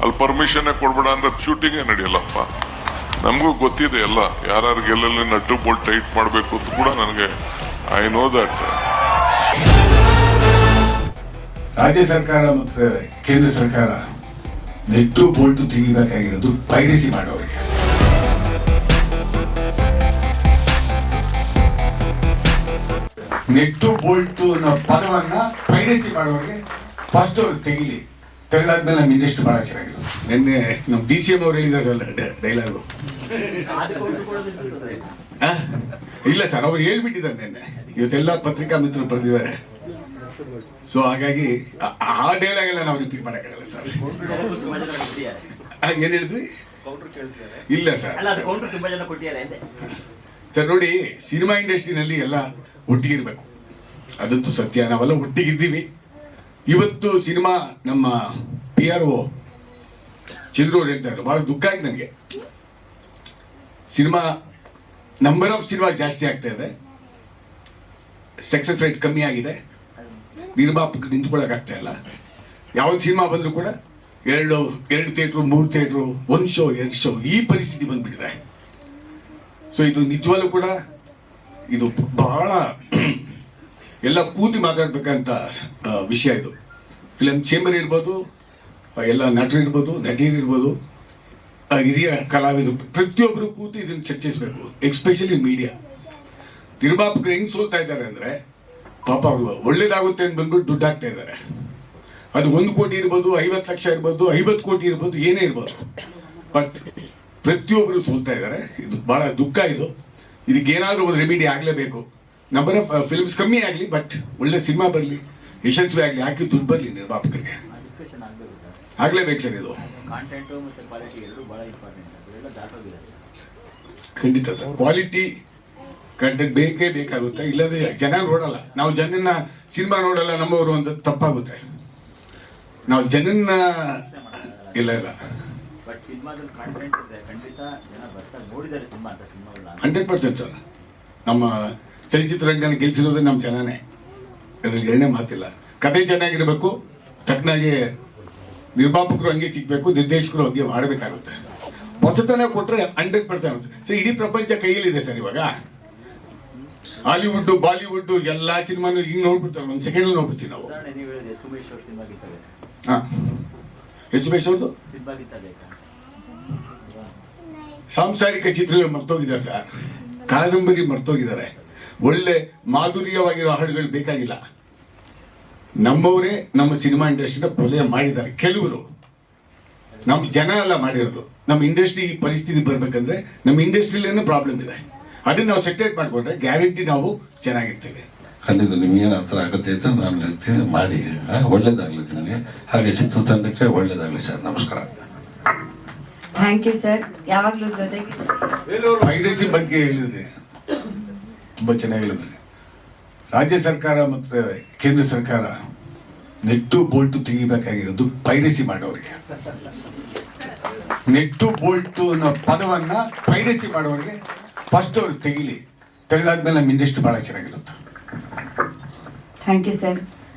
ಅಲ್ಲಿ ಪರ್ಮಿಷನ್ ಕೊಡ್ಬೇಡ ಅಂದ್ರೆ ಶೂಟಿಂಗೇ ನಡೆಯಲ್ಲಪ್ಪ. ನಮಗೂ ಗೊತ್ತಿದೆ ಎಲ್ಲ. ಯಾರ್ಯಾರಿಗೆ ಎಲ್ಲೆಲ್ಲಿ ನಟ್ಟು ಬೋಲ್ಟ್ ಟೈಟ್ ಮಾಡಬೇಕು ಅಂತ ಕೂಡ ನನಗೆ ಐ ನೋ ದಟ್ ರಾಜ್ಯ ಸರ್ಕಾರ ಮತ್ತು ಕೇಂದ್ರ ಸರ್ಕಾರ ನೆಟ್ಟು ಬೋಲ್ಟು ತೆಗಿಬೇಕಾಗಿರೋದು ಪೈರಸಿ ಮಾಡೋರಿಗೆ. ನೆಟ್ಟು ಬೋಲ್ಟು ಅನ್ನೋ ಪದವನ್ನ ಪೈರಸಿ ಮಾಡೋರಿಗೆ ಫಸ್ಟ್ ತೆಗಿಲಿ. ತೆಗೆದಾದ್ಮೇಲೆ ನಮ್ಮ ಇಂಡಸ್ಟ್ರಿ ಬಹಳ ಚೆನ್ನಾಗಿರೋದು ನಿನ್ನೆ ನಮ್ಮ ಡಿ ಸಿ ಎಂ ಅವ್ರು ಹೇಳಿದಾರಲ್ಲ ಡೈಲಾಗು. ಇಲ್ಲ ಸರ್ ಅವ್ರು ಹೇಳ್ಬಿಟ್ಟಿದ್ದಾರೆ ನಿನ್ನೆ. ಇವತ್ತೆಲ್ಲ ಪತ್ರಿಕಾ ಮಿತ್ರರು ಬರೆದಿದ್ದಾರೆ. ಸೊ ಹಾಗಾಗಿ ಆ- ಡೈಲಾಗ್ ಎಲ್ಲ ನಾವು ರಿಪೀಟ್ ಮಾಡೋಕ್ಕಾಗಲ್ಲ ಸರ್. ಏನು ಹೇಳಿದ್ವಿ? ಇಲ್ಲ ಸರ್. ಅಲ್ಲ ಕೌಂಟರ್ ತುಂಬಾ ಜನ ಕೊಟ್ಟಿದ್ದಾರೆ ಅಂದೆ ಸರ್ ನೋಡಿ ಸಿನಿಮಾ ಇಂಡಸ್ಟ್ರಿನಲ್ಲಿ ಎಲ್ಲ ಒಟ್ಟಿಗಿರ್ಬೇಕು. ಅದಂತೂ ಸತ್ಯ. ನಾವೆಲ್ಲ ಒಟ್ಟಿಗಿದ್ದೀವಿ. ಇವತ್ತು ಸಿನಿಮಾ ನಮ್ಮ ಪಿ ಆರ್ ಒ ಚಂದ್ರು ಹೇಳ್ತಾ ಇದ್ರು. ಬಹಳ ದುಃಖ ಆಯ್ತು ನನಗೆ. ಸಿನಿಮಾ ನಂಬರ್ ಆಫ್ ಸಿನಿಮಾ ಜಾಸ್ತಿ ಆಗ್ತಾ ಇದೆ. ಸಕ್ಸಸ್ ರೇಟ್ ಕಮ್ಮಿ ಆಗಿದೆ. ನಿರ್ಮಾಪಕ ನಿಂತ್ಕೊಳಕ್ ಆಗ್ತಾ ಇಲ್ಲ. ಯಾವ ಸಿನಿಮಾ ಬಂದರೂ ಕೂಡ ಎರಡು ಎರಡು ಥಿಯೇಟ್ರು ಮೂರು ಥಿಯೇಟ್ರು ಒಂದು ಶೋ ಎರಡು ಶೋ ಈ ಪರಿಸ್ಥಿತಿ ಬಂದ್ಬಿಟ್ಟಿದೆ. ಸೊ ಇದು ನಿಜವಾಗ್ಲೂ ಕೂಡ ಇದು ಬಹಳ ಎಲ್ಲ ಕೂತಿ ಮಾತಾಡ್ಬೇಕಂತ ವಿಷಯ ಇದು. ಫಿಲಮ್ ಚೇಂಬರ್ ಇರ್ಬೋದು ಎಲ್ಲ ನಟರು ಇರ್ಬೋದು, ನಟಿಯರು ಇರ್ಬೋದು ಹಿರಿಯ ಕಲಾವಿದರು ಪ್ರತಿಯೊಬ್ಬರು ಕೂತು ಇದನ್ನು ಚರ್ಚಿಸಬೇಕು ಎಕ್ಸ್ಪೆಷಲಿ ಮೀಡಿಯಾ ನಿರ್ಮಾಪಕರು ಹೆಂಗೆ ಸೋಲ್ತಾ ಇದ್ದಾರೆ ಅಂದ್ರೆ, ಪಾಪ ಅವರು ಒಳ್ಳೇದಾಗುತ್ತೆ ಅಂತ ಬಂದ್ಬಿಟ್ಟು ದುಡ್ಡು ಹಾಕ್ತಾ ಇದ್ದಾರೆ. ಅದು ಒಂದು ಕೋಟಿ ಇರ್ಬೋದು, ಐವತ್ತು ಲಕ್ಷ ಇರ್ಬೋದು, ಐವತ್ತು ಕೋಟಿ ಇರ್ಬೋದು, ಏನೇ ಇರ್ಬೋದು. ಬಟ್ ಪ್ರತಿಯೊಬ್ಬರು ಸೋಲ್ತಾ ಇದ್ದಾರೆ. ಇದು ಬಹಳ ದುಃಖ ಇದು. ಇದಕ್ಕೆ ಏನಾದರೂ ಒಂದು ರೆಮಿಡಿ ಆಗಲೇಬೇಕು. ನಂಬರ್ ಆಫ್ ಫಿಲ್ಮ್ಸ್ ಕಮ್ಮಿ ಆಗಲಿ ಬಟ್ ಒಳ್ಳೆ ಸಿನಿಮಾ ಬರಲಿ ಯಶಸ್ವಿ ಆಗಲಿ ಹಾಕಿ ದುಡ್ಡು ಬರಲಿ ನಿರ್ಮಾಪಕರಿಗೆ. ಆಗಲೇಬೇಕು ಸರ್ ಇದು. ಖಂಡಿತ ಸರ್. ಕ್ವಾಲಿಟಿ ಕಂಟೆಂಟ್ ಬೇಕೇ ಬೇಕಾಗುತ್ತೆ. ಇಲ್ಲದೆ ಜನ ನೋಡಲ್ಲ. ನಾವು ಜನನ್ನ ಸಿನಿಮಾ ನೋಡಲ್ಲ ನಮ್ಮವರು ಅಂತ ತಪ್ಪಾಗುತ್ತೆ. ನಾವು ಜನನ್ನ ಇಲ್ಲ ಇಲ್ಲ. Hundred percent sir. ನಮ್ಮ ಚಲನಚಿತ್ರ ರಂಗನ ಗೆಲ್ಸಿರೋದೇ ನಮ್ಮ ಜನನೇ. ಅದ್ರಲ್ಲಿ ಎರಡನೇ ಮಾತಿಲ್ಲ. ಕತೆ ಚೆನ್ನಾಗಿರ್ಬೇಕು ತಕ್ಕನಾಗಿ ನಿರ್ಮಾಪಕರು ಹಂಗೆ ಸಿಗಬೇಕು ನಿರ್ದೇಶಕರು ಹಂಗೆ ಮಾಡಬೇಕಾಗುತ್ತೆ. ಹೊಸತನ ಕೊಟ್ರೆ ಹಂಡ್ರೆಡ್ ಪರ್ಸೆಂಟ್ ಸರ್ ಇಡೀ ಪ್ರಪಂಚ ಕೈಯಲ್ಲಿದೆ ಸರ್ ಇವಾಗ. ಹಾಲಿವುಡ್ ಬಾಲಿವುಡ್ ಎಲ್ಲಾ ಸಿನಿಮಾನು ಹಿಂಗೆ ನೋಡ್ಬಿಡ್ತಾರೆ. ಒಂದು ಸೆಕೆಂಡ್ ನೋಡ್ಬಿಡ್ತೀವಿ ನಾವು. ಹಾಂ ನೀವು ಹೇಳಿದೆ ಸುಮೇಶ್ ಅವ್ರ ಸಿನಿಮಾ ಗೀತ ಬೇಕಾ ಹಾ ಎಷ್ಟು ಸಿನಿಮಾ ಗೀತ ಬೇಕಾ ಸಾಂಸಾರಿಕ ಚಿತ್ರಗಳು ಮರ್ತೋಗಿದ್ದಾರೆ ಸರ್. ಕಾದಂಬರಿ ಮರ್ತೋಗಿದ್ದಾರೆ. ಒಳ್ಳೆ ಮಾಧುರ್ಯವಾಗಿರೋ ಹಾಡುಗಳು ಬೇಕಾಗಿಲ್ಲ. ನಮ್ಮವರೇ ನಮ್ಮ ಸಿನಿಮಾ ಇಂಡಸ್ಟ್ರಿನ ಪ್ರಲಯ ಮಾಡಿದ್ದಾರೆ. ಕೆಲವರು ನಮ್ಮ ಜನ ಎಲ್ಲ ಮಾಡಿರೋದು. ನಮ್ಮ ಇಂಡಸ್ಟ್ರಿ ಈ ಪರಿಸ್ಥಿತಿ ಬರಬೇಕಂದ್ರೆ ನಮ್ಮ ಇಂಡಸ್ಟ್ರಿಲೇನೂ ಪ್ರಾಬ್ಲಮ್ ಇದೆ. ಅದನ್ನ ನಾವು ಸೆಟ್ ಮಾಡಿಕೊಂಡ್ರೆ ಗ್ಯಾರಂಟಿ ನಾವು ಚೆನ್ನಾಗಿರ್ತೇವೆ. ಖಂಡಿತ ನಿಮಗೇನು ಆ ಥರ ಆಗುತ್ತೆ ಅಂತ ನಾನು ಹೇಳ್ತೀನಿ. ಮಾಡಿ ಒಳ್ಳೇದಾಗಲಿ ಒಳ್ಳೇದಾಗ್ಲಿ ನಿಮಗೆ. ಹಾಗೆ ಚಿತ್ರತಂಡಕ್ಕೆ ಒಳ್ಳೇದಾಗಲಿ ಸರ್. ನಮಸ್ಕಾರ. ಥ್ಯಾಂಕ್ ಯು ಸರ್ ಯಾವಾಗಲೂ ಜೊತೆಗೆ ಪೈರಸಿ ಬಗ್ಗೆ ಹೇಳಿದ್ರಿ. ತುಂಬಾ ಚೆನ್ನಾಗಿ ಹೇಳಿದ್ರಿ ರಾಜ್ಯ ಸರ್ಕಾರ ಮತ್ತು ಕೇಂದ್ರ ಸರ್ಕಾರ ನೆಟ್ಟು ಬೋಲ್ಟು ತೆಗಿಬೇಕಾಗಿರೋದು ಪೈರಸಿ ಮಾಡೋರಿಗೆ. ನೆಟ್ಟು ಬೋಲ್ಟು ಅನ್ನೋ ಪದವನ್ನ ಪೈರಸಿ ಮಾಡೋರಿಗೆ ಫಸ್ಟ್ ಅವ್ರು ತೆಗಿಲಿ. ತೆಗೆದಾದ್ಮೇಲೆ ನಮ್ಮ ಇಂಡಸ್ಟ್ರಿ ಬಹಳ ಚೆನ್ನಾಗಿರುತ್ತೆ. Thank you sir